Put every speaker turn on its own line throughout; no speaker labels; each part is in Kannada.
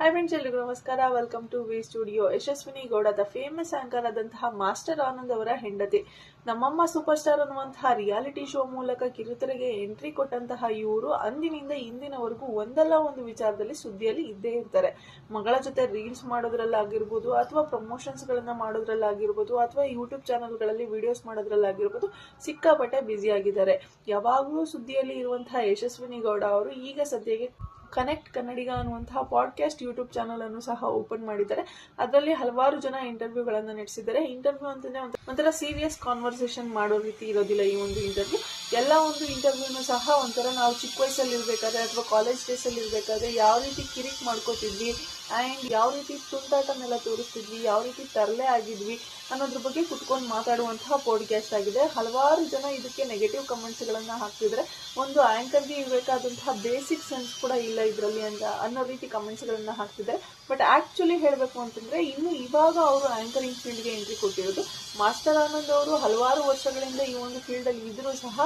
ಹಾಯ್ ಫ್ರೆಂಡ್ಸ್ ಎಲ್ರಿಗೂ ನಮಸ್ಕಾರ. Welcome to V studio Yashaswini Gowda the famous anchor ಆದಂತಹ ಮಾಸ್ಟರ್ ಆನಂದ್ ಅವರ ಹೆಂಡತಿ. ನಮ್ಮಮ್ಮ ಸೂಪರ್ ಸ್ಟಾರ್ ಅನ್ನುವಂತಹ ರಿಯಾಲಿಟಿ ಶೋ ಮೂಲಕ ಕಿರುತೆರೆಗೆ ಎಂಟ್ರಿ ಕೊಟ್ಟಂತಹ ಇವರು ಅಂದಿನಿಂದ ಇಂದಿನವರೆಗೂ ಒಂದಲ್ಲ ಒಂದು ವಿಚಾರದಲ್ಲಿ ಸುದ್ದಿಯಲ್ಲಿ ಇದ್ದೇ ಇರ್ತಾರೆ. ಮಗಳ ಜೊತೆ ರೀಲ್ಸ್ ಮಾಡೋದ್ರಲ್ಲಾಗಿರ್ಬೋದು, ಅಥವಾ ಪ್ರಮೋಷನ್ಸ್ ಗಳನ್ನ ಮಾಡೋದ್ರಲ್ಲಾಗಿರ್ಬೋದು, ಅಥವಾ ಯೂಟ್ಯೂಬ್ ಚಾನಲ್ಗಳಲ್ಲಿ ವಿಡಿಯೋಸ್ ಮಾಡೋದ್ರಲ್ಲಾಗಿರ್ಬೋದು, ಸಿಕ್ಕಾಪಟ್ಟೆ ಬ್ಯುಸಿ ಆಗಿದ್ದಾರೆ. ಯಾವಾಗಲೂ ಸುದ್ದಿಯಲ್ಲಿ ಇರುವಂತಹ ಯಶಸ್ವಿನಿ ಗೌಡ ಅವರು ಈಗ ಸದ್ಯಕ್ಕೆ ಕನೆಕ್ಟ್ ಕನ್ನಡಿಗ ಅನ್ನುವಂತಹ ಪಾಡ್ಕಾಸ್ಟ್ ಯೂಟ್ಯೂಬ್ ಚಾನಲ್ ಅನ್ನು ಸಹ ಓಪನ್ ಮಾಡಿದ್ದಾರೆ. ಅದರಲ್ಲಿ ಹಲವಾರು ಜನ ಇಂಟರ್ವ್ಯೂಗಳನ್ನು ನಡೆಸಿದ್ದಾರೆ. ಇಂಟರ್ವ್ಯೂ ಅಂತಂದ್ರೆ ಒಂಥ- ಒಂಥರ ಸೀರಿಯಸ್ ಕಾನ್ವರ್ಸೇಷನ್ ಮಾಡೋ ರೀತಿ ಇರೋದಿಲ್ಲ ಈ ಒಂದು ಇಂಟರ್ವ್ಯೂ ಎಲ್ಲ ಒಂದು ಇಂಟರ್ವ್ಯೂನು ಸಹ ಒಂಥರ ನಾವು ಚಿಕ್ಕ ವಯಸ್ಸಲ್ಲಿ ಇರ್ಬೇಕಾದ್ರೆ ಅಥವಾ ಕಾಲೇಜ್ ಡೇಸ್ ಅಲ್ಲಿ ಇರ್ಬೇಕಾದ್ರೆ ಯಾವ ರೀತಿ ಕಿರಿಕ್ ಮಾಡ್ಕೋತಿದ್ವಿ ಆ್ಯಂಡ್ ಯಾವ ರೀತಿ ತುಂಟಾಟನೆಲ್ಲ ತೋರಿಸ್ತಿದ್ವಿ, ಯಾವ ರೀತಿ ತರಲೆ ಆಗಿದ್ವಿ ಅನ್ನೋದ್ರ ಬಗ್ಗೆ ಕುತ್ಕೊಂಡು ಮಾತಾಡುವಂತಹ ಪಾಡ್ಕಾಸ್ಟ್ ಆಗಿದೆ. ಹಲವಾರು ಜನ ಇದಕ್ಕೆ ನೆಗೆಟಿವ್ ಕಮೆಂಟ್ಸ್ಗಳನ್ನು ಹಾಕ್ತಿದ್ರೆ. ಒಂದು ಆ್ಯಂಕರ್ಗೆ ಇರಬೇಕಾದಂತಹ ಬೇಸಿಕ್ ಸೆನ್ಸ್ ಕೂಡ ಇಲ್ಲ ಇದರಲ್ಲಿ ಅಂತ ಅನ್ನೋ ರೀತಿ ಕಮೆಂಟ್ಸ್ಗಳನ್ನು ಹಾಕ್ತಿದ್ದಾರೆ ಬಟ್ ಆ್ಯಕ್ಚುಲಿ ಹೇಳಬೇಕು ಅಂತಂದರೆ, ಇನ್ನು ಇವಾಗ ಅವರು ಆ್ಯಂಕರಿಂಗ್ ಫೀಲ್ಡ್ಗೆ ಎಂಟ್ರಿ ಕೊಟ್ಟಿರೋದು. ಮಾಸ್ಟರ್ ಆನಂದ್ ಅವರು ಹಲವಾರು ವರ್ಷಗಳಿಂದ ಈ ಒಂದು ಫೀಲ್ಡಲ್ಲಿ ಇದ್ರೂ ಸಹ,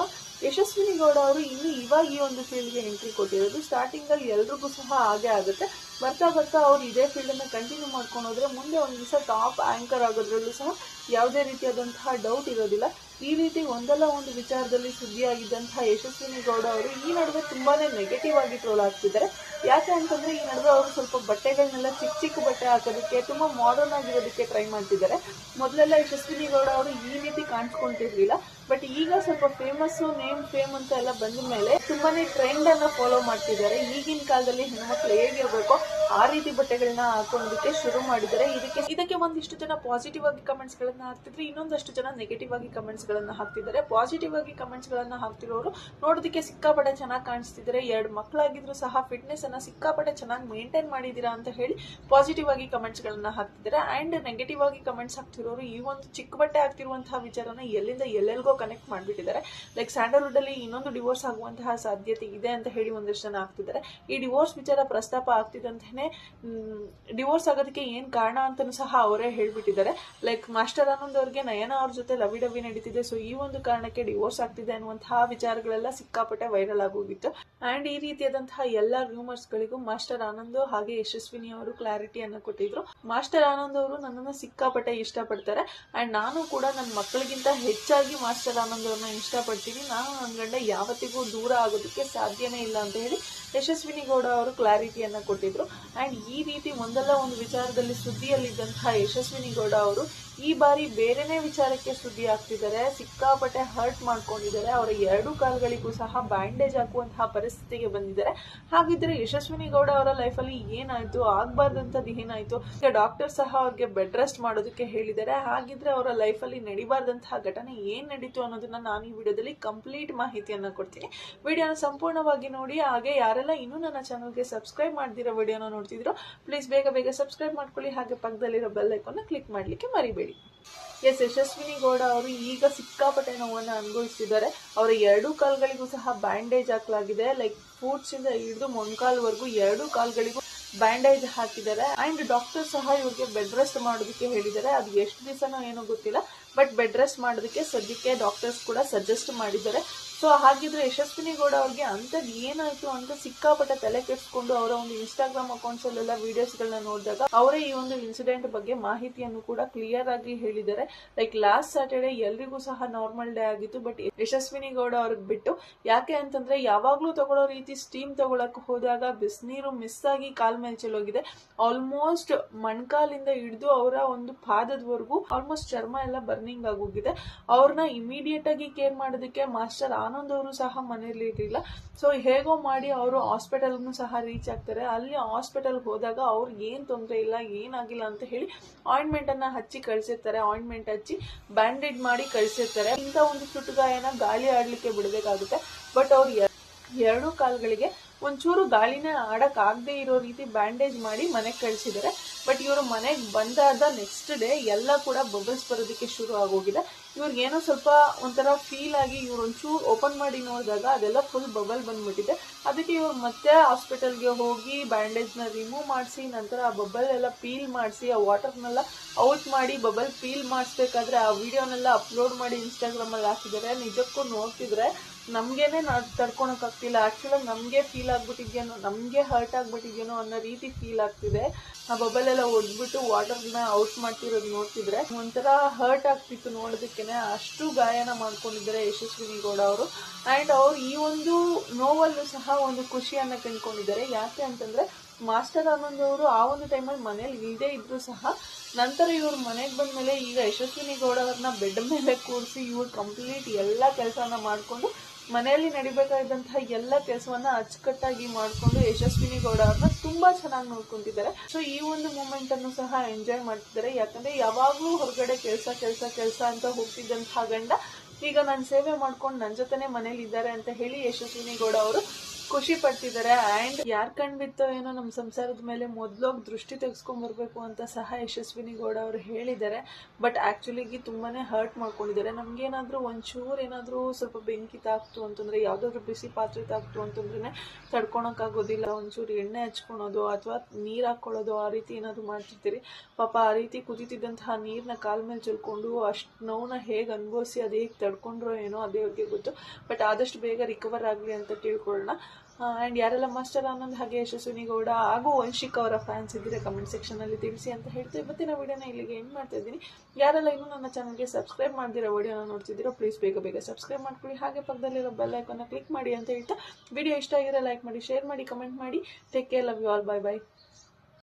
ಯಶಸ್ವಿನಿ ಗೌಡ ಅವರು ಇನ್ನು ಇವಾಗ ಈ ಒಂದು ಫೀಲ್ಡ್ಗೆ ಎಂಟ್ರಿ ಕೊಟ್ಟಿರೋದು. ಸ್ಟಾರ್ಟಿಂಗಲ್ಲಿ ಎಲ್ರಿಗೂ ಸಹ ಹಾಗೆ ಆಗುತ್ತೆ. ಬರ್ತಾ ಬರ್ತಾ ಅವ್ರು ಇದೇ ಫೀಲ್ಡನ್ನು ಕಂಟಿನ್ಯೂ ಮಾಡ್ಕೊಂಡು ಹೋದ್ರೆ ಮುಂದೆ ಒಂದು ದಿವಸ ಟಾಪ್ ಆ್ಯಂಕರ್ ಆಗೋದ್ರಲ್ಲೂ ಸಹ ಯಾವುದೇ ರೀತಿಯಾದಂತಹ ಡೌಟ್ ಇರೋದಿಲ್ಲ. ಈ ರೀತಿ ಒಂದಲ್ಲ ಒಂದು ವಿಚಾರದಲ್ಲಿ ಸುದ್ದಿಯಾಗಿದ್ದಂತಹ ಯಶಸ್ವಿನಿ ಗೌಡ ಅವರು ಈ ನಡುವೆ ತುಂಬಾನೇ ನೆಗೆಟಿವ್ ಆಗಿ ಟ್ರೋಲ್ ಆಗ್ತಿದ್ದಾರೆ. ಯಾಕೆ ಅಂತಂದ್ರೆ ಈ ನಡುವೆ ಅವರು ಸ್ವಲ್ಪ ಬಟ್ಟೆಗಳನ್ನೆಲ್ಲ ಚಿಕ್ಕ ಚಿಕ್ಕ ಬಟ್ಟೆ ಹಾಕೋದಕ್ಕೆ ತುಂಬಾ ಮಾಡರ್ನ್ ಆಗಿರೋದಕ್ಕೆ ಟ್ರೈ ಮಾಡ್ತಿದ್ದಾರೆ. ಮೊದಲೆಲ್ಲ ಯಶಸ್ವಿನಿ ಗೌಡ ಅವರು ಈ ರೀತಿ ಕಾಣಿಸ್ಕೊಂತಿರ್ಲಿಲ್ಲ ಬಟ್ ಈಗ ಸ್ವಲ್ಪ ಫೇಮಸ್ ನೇಮ್ ಫೇಮ್ ಅಂತ ಎಲ್ಲ ಬಂದ ಮೇಲೆ ತುಂಬಾನೇ ಟ್ರೆಂಡ್ ಅನ್ನ ಫಾಲೋ ಮಾಡ್ತಿದ್ದಾರೆ. ಈಗಿನ ಕಾಲದಲ್ಲಿ ಹೆಣ್ಮಕ್ಳು ಹೇಗಿರ್ಬೇಕು ಆ ರೀತಿ ಬಟ್ಟೆಗಳನ್ನ ಹಾಕೊಂಡಿಕ್ಕೆ ಶುರು ಮಾಡಿದ್ದಾರೆ. ಇದಕ್ಕೆ ಇದಕ್ಕೆ ಒಂದಿಷ್ಟು ಜನ ಪಾಸಿಟಿವ್ ಆಗಿ ಕಮೆಂಟ್ಸ್ ಗಳನ್ನ ಹಾಕ್ತಿದ್ರೆ. ಇನ್ನೊಂದಷ್ಟು ಜನ ನೆಗೆಟಿವ್ ಆಗಿ ಕಮೆಂಟ್ಸ್ ಗಳನ್ನ ಹಾಕ್ತಿದ್ದಾರೆ. ಪಾಸಿಟಿವ್ ಆಗಿ ಕಮೆಂಟ್ಸ್ ಗಳನ್ನ ಹಾಕ್ತಿರೋರು ನೋಡೋದಕ್ಕೆ ಸಿಕ್ಕಾಪಟ್ಟೆ ಚೆನ್ನಾಗಿ ಕಾಣಿಸ್ತಿದ್ದಾರೆ. ಎರಡು ಮಕ್ಕಳಾಗಿದ್ರು ಸಹ ಫಿಟ್ನೆಸ್ ಅನ್ನ ಸಿಕ್ಕಾಪಟ್ಟೆ ಚೆನ್ನಾಗಿ ಮೇಂಟೈನ್ ಮಾಡಿದೀರಾ ಅಂತ ಹೇಳಿ ಪಾಸಿಟಿವ್ ಆಗಿ ಕಮೆಂಟ್ಸ್ ಗಳನ್ನ ಹಾಕ್ತಿದ್ದಾರೆ. ಅಂಡ್ ನೆಗೆಟಿವ್ ಆಗಿ ಕಮೆಂಟ್ಸ್ ಹಾಕ್ತಿರೋರು ಈ ಒಂದು ಚಿಕ್ಕ ಬಟ್ಟೆ ಆಗ್ತಿರುವಂತಹ ವಿಚಾರನ ಎಲ್ಲಿಂದ ಎಲ್ಲೆಲ್ಗೋ ಕನೆಕ್ಟ್ ಮಾಡ್ಬಿಟ್ಟಿದ್ದಾರೆ. ಲೈಕ್ ಸ್ಯಾಂಡಲ್ವುಡ್ ಅಲ್ಲಿ ಇನ್ನೊಂದು ಡಿವೋರ್ಸ್ ಆಗುವಂತಹ ಸಾಧ್ಯತೆ ಇದೆ ಅಂತ ಹೇಳಿ ಒಂದಷ್ಟು ಜನ ಆಗ್ತಿದ್ದಾರೆ. ಈ ಡಿವೋರ್ಸ್ ವಿಚಾರ ಪ್ರಸ್ತಾಪ ಆಗ್ತಿದ್ದಂತೆಯೇ ಡಿವೋರ್ಸ್ ಆಗೋದಕ್ಕೆ ಏನ್ ಕಾರಣ ಅಂತಲೂ ಸಹ ಅವರೇ ಹೇಳ್ಬಿಟ್ಟಿದ್ದಾರೆ. ಲೈಕ್ ಮಾಸ್ಟರ್ ಆನಂದ್ ಅವ್ರಿಗೆ ನಯನ ಅವ್ರ ಜೊತೆ ಲವಿ ಡವಿ ನಡೀತಿದೆ. ಸೊ ಈ ಒಂದು ಕಾರಣಕ್ಕೆ ಡಿವೋರ್ಸ್ ಆಗ್ತಿದೆ ಅನ್ನುವಂತಹ ವಿಚಾರಗಳೆಲ್ಲ ಸಿಕ್ಕಾಪಟ್ಟೆ ವೈರಲ್ ಆಗೋಗಿತ್ತು. ಅಂಡ್ ಈ ರೀತಿಯಾದಂತಹ ಎಲ್ಲ ರೂಮರ್ಸ್ ಗಳಿಗೂ ಮಾಸ್ಟರ್ ಆನಂದ್ ಹಾಗೆ ಯಶಸ್ವಿನಿ ಅವರು ಕ್ಲಾರಿಟಿಯನ್ನು ಕೊಟ್ಟಿದ್ರು. ಮಾಸ್ಟರ್ ಆನಂದ್ ಅವರು ನನ್ನನ್ನು ಸಿಕ್ಕಾಪಟ್ಟೆ ಇಷ್ಟಪಡ್ತಾರೆ. ಆ್ಯಂಡ್ ನಾನು ಕೂಡ ನನ್ನ ಮಕ್ಕಳಿಗಿಂತ ಹೆಚ್ಚಾಗಿ ಮಾಸ್ಟರ್ ಆನಂದ್ ಅವ್ರನ್ನ ಇಷ್ಟಪಡ್ತೀನಿ. ನಾನು ನನ್ನ ಗಂಡ ಯಾವತ್ತಿಗೂ ದೂರ ಆಗೋದಕ್ಕೆ ಸಾಧ್ಯನೇ ಇಲ್ಲ ಅಂತ ಹೇಳಿ ಯಶಸ್ವಿನಿ ಗೌಡ ಅವರು ಕ್ಲಾರಿಟಿಯನ್ನು ಕೊಟ್ಟಿದ್ರು. ಆ್ಯಂಡ್ ಈ ರೀತಿ ಒಂದಲ್ಲ ಒಂದು ವಿಚಾರದಲ್ಲಿ ಸುದ್ದಿಯಲ್ಲಿದ್ದಂತಹ ಯಶಸ್ವಿನಿ ಗೌಡ ಅವರು ಈ ಬಾರಿ ಬೇರೆನೇ ವಿಚಾರಕ್ಕೆ ಸುದ್ದಿ ಆಗ್ತಿದ್ದಾರೆ. ಸಿಕ್ಕಾಪಟ್ಟೆ ಹರ್ಟ್ ಮಾಡ್ಕೊಂಡಿದ್ದಾರೆ. ಅವರ ಎರಡು ಕಾಲುಗಳಿಗೂ ಸಹ ಬ್ಯಾಂಡೇಜ್ ಹಾಕುವಂತಹ ಪರಿಸ್ಥಿತಿಗೆ ಬಂದಿದ್ದಾರೆ. ಹಾಗಿದ್ರೆ ಯಶಸ್ವಿನಿ ಗೌಡ ಅವರ ಲೈಫಲ್ಲಿ ಏನಾಯ್ತು? ಆಗ್ಬಾರ್ದಂಥದ್ದು ಏನಾಯ್ತು? ಡಾಕ್ಟರ್ ಸಹ ಅವ್ರಿಗೆ ಬೆಡ್ ರೆಸ್ಟ್ ಮಾಡೋದಕ್ಕೆ ಹೇಳಿದ್ದಾರೆ. ಹಾಗಿದ್ರೆ ಅವರ ಲೈಫಲ್ಲಿ ನಡಿಬಾರ್ದಂತಹ ಘಟನೆ ಏನ್ ನಡೀತು ಅನ್ನೋದನ್ನ ನಾನು ಈ ವಿಡಿಯೋದಲ್ಲಿ ಕಂಪ್ಲೀಟ್ ಮಾಹಿತಿಯನ್ನ ಕೊಡ್ತೀನಿ. ವಿಡಿಯೋನ ಸಂಪೂರ್ಣವಾಗಿ ನೋಡಿ. ಹಾಗೆ ಯಾರೆಲ್ಲ ಇನ್ನೂ ನನ್ನ ಚಾನಲ್ಗೆ ಸಬ್ಸ್ಕ್ರೈಬ್ ಮಾಡ್ದಿರೋ ವಿಡಿಯೋನ ನೋಡ್ತಿದ್ರು ಪ್ಲೀಸ್ ಬೇಗ ಬೇಗ ಸಬ್ಸ್ಕ್ರೈಬ್ ಮಾಡ್ಕೊಳ್ಳಿ. ಹಾಗೆ ಪಕ್ಕದಲ್ಲಿರೋ ಬೆಲ್ ಐಕಾನ್ನ ಕ್ಲಿಕ್ ಮಾಡ್ಲಿಕ್ಕೆ ಮರಿಬೇಡಿ. ಎಸ್ ಯಶಸ್ವಿನಿ ಗೌಡ ಅವರು ಈಗ ಸಿಕ್ಕಾಪಟ್ಟೆ ನೋವನ್ನು ಅನುಭವಿಸಿದ್ದಾರೆ ಅವರ ಎರಡೂ ಕಾಲ್ಗಳಿಗೂ ಸಹ ಬ್ಯಾಂಡೇಜ್ ಹಾಕಲಾಗಿದೆ. ಲೈಕ್ ಫೂಟ್ಸ್ ಇಂದ ಹಿಡಿದು ಮೊಣಕಾಲ್ವರೆಗೂ ಎರಡೂ ಕಾಲ್ಗಳಿಗೂ ಬ್ಯಾಂಡೇಜ್ ಹಾಕಿದ್ದಾರೆ. ಅಂಡ್ ಡಾಕ್ಟರ್ ಸಹ ಇವ್ರಿಗೆ ಬೆಡ್ ರೆಸ್ಟ್ ಮಾಡೋದಕ್ಕೆ ಹೇಳಿದ್ದಾರೆ. ಅದು ಎಷ್ಟು ದಿವಸನೋ ಏನೋ ಗೊತ್ತಿಲ್ಲ. ಬಟ್ ಬೆಡ್ ರೆಸ್ಟ್ ಮಾಡೋದಕ್ಕೆ ಸದ್ಯಕ್ಕೆ ಡಾಕ್ಟರ್ಸ್ ಕೂಡ ಸಜೆಸ್ಟ್ ಮಾಡಿದ್ದಾರೆ. ಸೊ ಹಾಗಿದ್ರೆ ಯಶಸ್ವಿನಿ ಗೌಡ ಅವ್ರಿಗೆ ಅಂಥದ್ದು ಏನಾಯ್ತು ಅಂತ ಸಿಕ್ಕಾಪಟ್ಟೆ ತಲೆ ಕೆಡಿಸ್ಕೊಂಡು ಅವರ ಒಂದು ಇನ್ಸ್ಟಾಗ್ರಾಮ್ ಅಕೌಂಟ್ಸ್ ಅಲ್ಲೆಲ್ಲ ವಿಡಿಯೋಸ್ಗಳನ್ನ ನೋಡಿದಾಗ ಅವರೇ ಈ ಒಂದು ಇನ್ಸಿಡೆಂಟ್ ಬಗ್ಗೆ ಮಾಹಿತಿಯನ್ನು ಕೂಡ ಕ್ಲಿಯರ್ ಆಗಿ ಹೇಳಿದ್ದಾರೆ. ಲೈಕ್ ಲಾಸ್ಟ್ ಸಾಟರ್ಡೆ ಎಲ್ರಿಗೂ ಸಹ ನಾರ್ಮಲ್ ಡೇ ಆಗಿತ್ತು ಬಟ್ ಯಶಸ್ವಿನಿ ಗೌಡ ಅವ್ರಿಗೆ ಬಿಟ್ಟು ಯಾಕೆ ಅಂತಂದ್ರೆ ಯಾವಾಗ್ಲೂ ತಗೊಳ್ಳೋ ರೀತಿ ಸ್ಟೀಮ್ ತಗೊಳಕ್ ಹೋದಾಗ ಬಿಸಿನೀರು ಮಿಸ್ ಆಗಿ ಕಾಲ್ ಮೇಲೆ ಚೆಲ್ಲೋಗಿದೆ. ಆಲ್ಮೋಸ್ಟ್ ಮಣ್ಕಾಲಿಂದ ಹಿಡಿದು ಅವರ ಒಂದು ಪಾದದವರೆಗೂ ಆಲ್ಮೋಸ್ಟ್ ಚರ್ಮ ಎಲ್ಲ ಬರ್ನಿಂಗ್ ಆಗೋಗಿದೆ. ಅವ್ರನ್ನ ಇಮಿಡಿಯೇಟ್ ಆಗಿ ಕೇರ್ ಮಾಡೋದಕ್ಕೆ ಮಾಸ್ಟರ್ ಆನಂದ್ ಅವರು ಸಹ ಮನೆಯಲ್ಲಿ ಇರಲಿಲ್ಲ. ಸೊ ಹೇಗೋ ಮಾಡಿ ಅವರು ಹಾಸ್ಪಿಟಲ್ಗೂ ಸಹ ರೀಚ್ ಆಗ್ತಾರೆ. ಅಲ್ಲಿ ಹಾಸ್ಪಿಟಲ್ಗೆ ಹೋದಾಗ ಅವ್ರಿಗೆ ಏನು ತೊಂದರೆ ಇಲ್ಲ, ಏನಾಗಿಲ್ಲ ಅಂತ ಹೇಳಿ ಆಯಿಂಟ್ಮೆಂಟನ್ನು ಹಚ್ಚಿ ಕಳ್ಸಿರ್ತಾರೆ. ಆಯಿಂಟ್ಮೆಂಟ್ ಹಚ್ಚಿ ಬ್ಯಾಂಡೇಜ್ ಮಾಡಿ ಕಳ್ಸಿರ್ತಾರೆ. ಇಂಥ ಒಂದು ಸುಟ್ಟುಗಾಯನ ಗಾಳಿ ಆಡಲಿಕ್ಕೆ ಬಿಡಬೇಕಾಗುತ್ತೆ. ಬಟ್ ಅವ್ರು ಎರಡು ಕಾಲ್ಗಳಿಗೆ ಒಂಚೂರು ಗಾಳಿನ ಆಡಕ್ ಆಗದೆ ಇರೋ ರೀತಿ ಬ್ಯಾಂಡೇಜ್ ಮಾಡಿ ಮನೆಗೆ ಕಳಿಸಿದ್ದಾರೆ. ಬಟ್ ಇವರು ಮನೆಗೆ ಬಂದಾದ ನೆಕ್ಸ್ಟ್ ಡೇ ಎಲ್ಲ ಕೂಡ ಬಬಲ್ಸ್ ಬರೋದಕ್ಕೆ ಶುರು ಆಗೋಗಿದೆ. ಇವ್ರಿಗೆ ಏನೋ ಸ್ವಲ್ಪ ಒಂಥರ ಫೀಲ್ ಆಗಿ ಇವ್ರು ಒಂಚೂರು ಓಪನ್ ಮಾಡಿ ನೋಡಿದಾಗ ಅದೆಲ್ಲ ಫುಲ್ ಬಬಲ್ ಬಂದ್ಬಿಟ್ಟಿದೆ. ಅದಕ್ಕೆ ಇವ್ರು ಮತ್ತೆ ಹಾಸ್ಪಿಟಲ್ಗೆ ಹೋಗಿ ಬ್ಯಾಂಡೇಜ್ನ ರಿಮೂವ್ ಮಾಡಿಸಿ, ನಂತರ ಆ ಬಬಲ್ ಎಲ್ಲ ಪೀಲ್ ಮಾಡಿಸಿ, ಆ ವಾಟರ್ನೆಲ್ಲ ಔಟ್ ಮಾಡಿ ಬಬಲ್ ಪೀಲ್ ಮಾಡಿಸ್ಬೇಕಾದ್ರೆ ಆ ವಿಡಿಯೋನೆಲ್ಲ ಅಪ್ಲೋಡ್ ಮಾಡಿ ಇನ್ಸ್ಟಾಗ್ರಾಮಲ್ಲಿ ಹಾಕಿದ್ದಾರೆ. ನಿಜಕ್ಕೂ ನೋಡ್ತಿದ್ರೆ ನಮ್ಗೇನೆ ತಡ್ಕೊಳಕ್ಕಾಗ್ತಿಲ್ಲ ಆ್ಯಕ್ಚುಲಾಗಿ ನಮಗೆ ಫೀಲ್ ಆಗ್ಬಿಟ್ಟಿದ್ಯೇನೋ, ನಮಗೆ ಹರ್ಟ್ ಆಗ್ಬಿಟ್ಟಿದ್ಯೇನೋ ಅನ್ನೋ ರೀತಿ ಫೀಲ್ ಆಗ್ತಿದೆ. ಆ ಬಬಲ್ ಎಲ್ಲ ಒಡ್ಬಿಟ್ಟು ವಾಟರ್ನ ಔಟ್ ಮಾಡ್ತಿರೋದು ನೋಡ್ತಿದ್ರೆ ಒಂಥರ ಹರ್ಟ್ ಆಗ್ತಿತ್ತು ಅಷ್ಟು ಗಾಯನ ಮಾಡ್ಕೊಂಡಿದ್ದಾರೆ ಯಶಸ್ವಿನಿ ಗೌಡ ಅವರು. ಆ್ಯಂಡ್ ಅವ್ರು ಈ ಒಂದು ನೋವಲ್ಲೂ ಸಹ ಒಂದು ಖುಷಿಯನ್ನು ಕಂಡ್ಕೊಂಡಿದ್ದಾರೆ ಯಾಕೆ ಅಂತಂದ್ರೆ, ಮಾಸ್ಟರ್ ಆನಂದ್ ಅವರು ಆ ಒಂದು ಟೈಮಲ್ಲಿ ಮನೇಲಿ ಇಲ್ಲದೆ ಇದ್ರು ಸಹ ನಂತರ ಇವ್ರ ಮನೆಗೆ ಬಂದ್ಮೇಲೆ ಈಗ ಯಶಸ್ವಿನಿ ಗೌಡ ಅವ್ರನ್ನ ಬೆಡ್ ಮೇಲೆ ಕೂರಿಸಿ ಇವ್ರು ಕಂಪ್ಲೀಟ್ ಎಲ್ಲ ಕೆಲಸನ ಮಾಡಿಕೊಂಡು ಮನೆಯಲ್ಲಿ ನಡಿಬೇಕಾದಂತಹ ಎಲ್ಲ ಕೆಲಸವನ್ನ ಅಚ್ಚುಕಟ್ಟಾಗಿ ಮಾಡಿಕೊಂಡು ಯಶಸ್ವಿನಿ ಗೌಡ ಅವ್ರನ್ನ ತುಂಬಾ ಚೆನ್ನಾಗಿ ನೋಡ್ಕೊಂಡಿದ್ದಾರೆ ಸೊ ಈ ಒಂದು ಮೂಮೆಂಟ್ ಅನ್ನು ಸಹ ಎಂಜಾಯ್ ಮಾಡ್ತಿದ್ದಾರೆ. ಯಾಕಂದ್ರೆ ಯಾವಾಗ್ಲೂ ಹೊರಗಡೆ ಕೆಲಸ ಕೆಲಸ ಕೆಲಸ ಅಂತ ಹೋಗ್ತಿದ್ದಂತಹ ಗಂಡ ಈಗ ನಾನು ಸೇವೆ ಮಾಡ್ಕೊಂಡು ನನ್ನ ಜೊತೆನೆ ಮನೇಲಿ ಇದ್ದಾರೆ ಅಂತ ಹೇಳಿ ಯಶಸ್ವಿನಿ ಗೌಡ ಅವರು ಖುಷಿ ಪಡ್ತಿದ್ದಾರೆ ಅಂಡ್ ಯಾರ್ ಕಣ್ ಬಿತ್ತೋ ಏನೋ ನಮ್ಮ ಸಂಸಾರದ ಮೇಲೆ ಮೊದಲೋಗಿ ದೃಷ್ಟಿ ತೆಗೆಸ್ಕೊಂಡ್ ಬರ್ಬೇಕು ಅಂತ ಸಹ ಯಶಸ್ವಿನಿ ಗೌಡ ಅವರು ಹೇಳಿದ್ದಾರೆ ಬಟ್ ಆಕ್ಚುಲಿಗೆ ತುಂಬಾನೇ ಹರ್ಟ್ ಮಾಡ್ಕೊಂಡಿದ್ದಾರೆ ನಮ್ಗೇನಾದ್ರೂ ಒಂಚೂರು ಏನಾದರೂ ಸ್ವಲ್ಪ ಬೆಂಕಿ ತಾಕ್ತು ಅಂತಂದ್ರೆ, ಯಾವ್ದಾದ್ರು ಬಿಸಿ ಪಾತ್ರೆ ತಾಕ್ತು ಅಂತಂದ್ರೆ ತಡ್ಕೊಳಕ್ಕಾಗೋದಿಲ್ಲ. ಒಂಚೂರು ಎಣ್ಣೆ ಹಚ್ಕೊಳೋದು ಅಥವಾ ನೀರು ಹಾಕೊಳ್ಳೋದು ಆ ರೀತಿ ಏನಾದರೂ ಮಾಡ್ತಿರ್ತೀರಿ. ಪಾಪ ಆ ರೀತಿ ಕುದೀತಿದ್ದಂತಹ ನೀರ್ನ ಕಾಲ್ ಮೇಲೆ ಚೆಲ್ಕೊಂಡು ಅಷ್ಟು ನೋವನ್ನ ಹೇಗೆ ಅನುಭವಿಸಿ ಅದು ಹೇಗೆ ತಡ್ಕೊಂಡ್ರೋ ಏನೋ ಅದೇ ಅವ್ರಿಗೆ ಗೊತ್ತು. ಬಟ್ ಆದಷ್ಟು ಬೇಗ ರಿಕವರ್ ಆಗಲಿ ಅಂತ ತಿಳ್ಕೊಳ್ಳೋಣ ಆ್ಯಂಡ್ ಯಾರೆಲ್ಲ ಮಾಸ್ಟರ್ ಆನಂದ್ ಹಾಗೆ ಯಶಸ್ವಿನಿ ಗೌಡ ಹಾಗೂ ವಂಶಿಕ್ ಅವರ ಫ್ಯಾನ್ಸ್ ಇದ್ದರೆ ಕಮೆಂಟ್ ಸೆಕ್ಷನಲ್ಲಿ ತಿಳಿಸಿ ಅಂತ ಹೇಳ್ತೀವಿ. ಮತ್ತೆ ನಾವು ವಿಡಿಯೋನ ಇಲ್ಲಿಗೆ ಎಂಡ್ ಮಾಡ್ತಾ ಇದ್ದೀನಿ. ಯಾರೆಲ್ಲ ಇನ್ನೂ ನನ್ನ ಚಾನಲ್ಗೆ ಸಬ್ಸ್ಕ್ರೈಬ್ ಮಾಡಿದಿರೋ ವಿಡಿಯೋನ ನೋಡ್ತಿದ್ದೀರೋ ಪ್ಲೀಸ್ ಬೇಗ ಬೇಗ ಸಬ್ಸ್ಕ್ರೈಬ್ ಮಾಡ್ಕೊಳ್ಳಿ. ಹಾಗೆ ಪಕ್ಕದಲ್ಲಿರೋ ಬೆಲ್ ಐಕನ್ನ ಕ್ಲಿಕ್ ಮಾಡಿ ಅಂತ ಹೇಳ್ತಾ. ವಿಡಿಯೋ ಇಷ್ಟ ಆಗಿರೋ ಲೈಕ್ ಮಾಡಿ ಶೇರ್ ಮಾಡಿ ಕಮೆಂಟ್ ಮಾಡಿ. Take care love you all bye bye